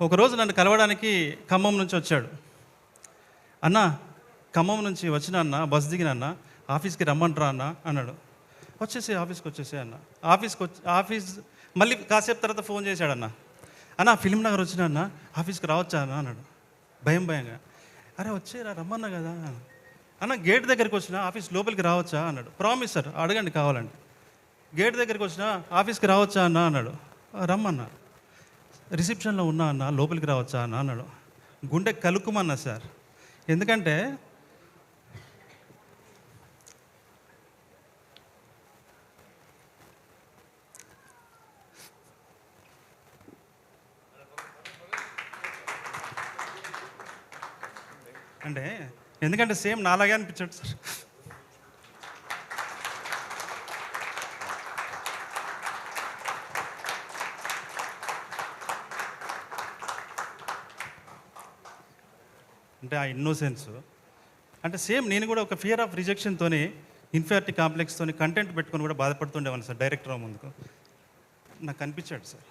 ఒకరోజు నన్ను కలవడానికి ఖమ్మం నుంచి వచ్చాడు. అన్న ఖమ్మం నుంచి వచ్చిన అన్న బస్ దిగిన అన్న ఆఫీస్కి రమ్మంటారా అన్న అన్నాడు. వచ్చేసి ఆఫీస్కి వచ్చేసే అన్న. ఆఫీస్కి వచ్చి ఆఫీస్ మళ్ళీ కాసేపు తర్వాత ఫోన్ చేశాడన్న. అన్న ఫిలిం నగర్ వచ్చిన అన్న ఆఫీస్కి రావచ్చా అన్న? అన్నాడు. భయం భయంగా. అరే వచ్చేరా రమ్మన్నా కదా. అన్న గేట్ దగ్గరికి వచ్చిన ఆఫీస్ లోపలికి రావచ్చా? అన్నాడు. ప్రామిస్ సార్ అడగండి కావాలండి గేట్ దగ్గరికి వచ్చిన ఆఫీస్కి రావచ్చా అన్న? అన్నాడు. రమ్మన్నా. రిసెప్షన్లో ఉన్నా అన్న లోపలికి రావచ్చా అన్న అన్నాడు. గుండె కలుక్కుమన్నా సార్. ఎందుకంటే అంటే ఎందుకంటే సేమ్ నాలాగే అనిపించాడు సార్. అంటే ఆ ఇన్నోసెన్స్ అంటే సేమ్ నేను కూడా ఒక ఫియర్ ఆఫ్ రిజెక్షన్తోని ఇన్ఫియారిటీ కాంప్లెక్స్తో కంటెంట్ పెట్టుకొని కూడా బాధపడుతుండేవాను సార్ డైరెక్టర్ ముందుకు. నాకు అనిపించాడు సార్.